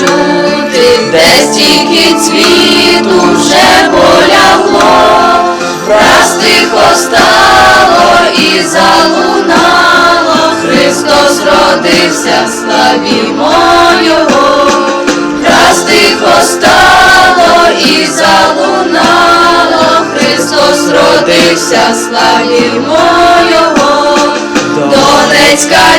чути, де стільки цвіту вже полягло, враз тихо стало і залунало, Христос родився, славімо Його, враз тихо стало і залунало, Христос родився, славімо Його. Донецька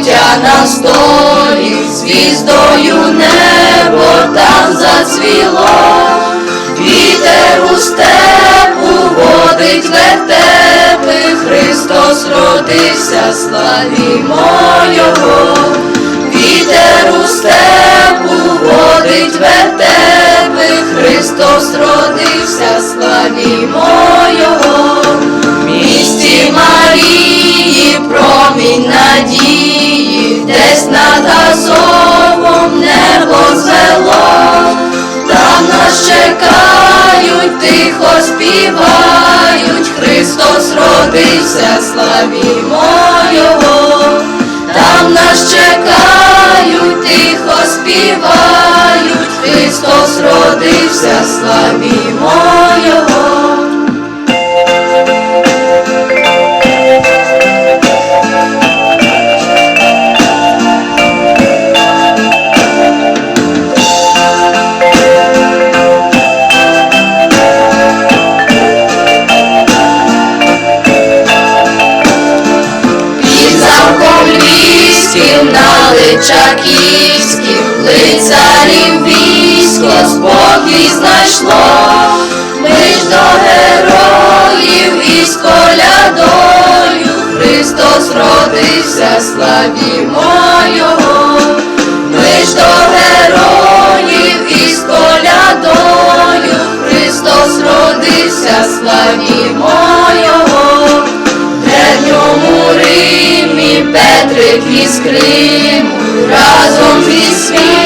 кутя на столі, звіздою небо там зацвіло, вітер у степу водить вертепи, Христос родився, славімо Його, вітер у степу водить вертепи, Христос родився, славімо Його. Тихо співають, Христос родився, славімо Його, там нас чекають, тихо співають, Христос родився, львівським на Личаківським лицарів військо спокій знайшло. Ми ж до героїв із колядою Христос родився, славімо Його. Римі Петрик із разом зі світом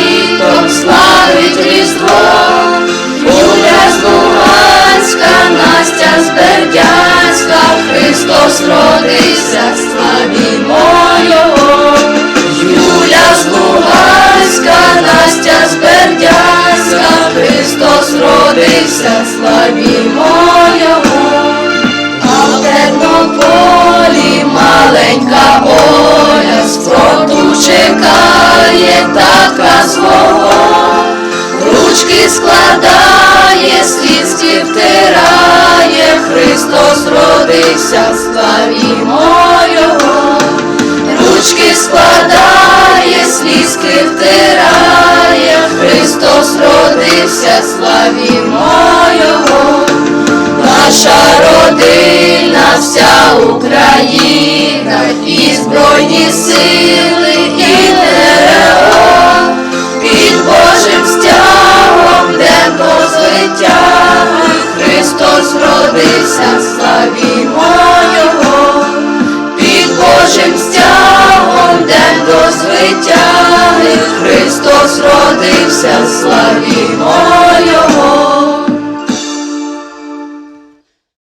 татка свого, ручки складає, слізки втирає, Христос родився, славімо Його, ручки складає, слізки втирає, Христос родився, славімо Його. Наша родина, вся Україна, і Збройні сили, Христос в славі Його, під Божим стягом, де до звитяги, Христос родився, славі славімо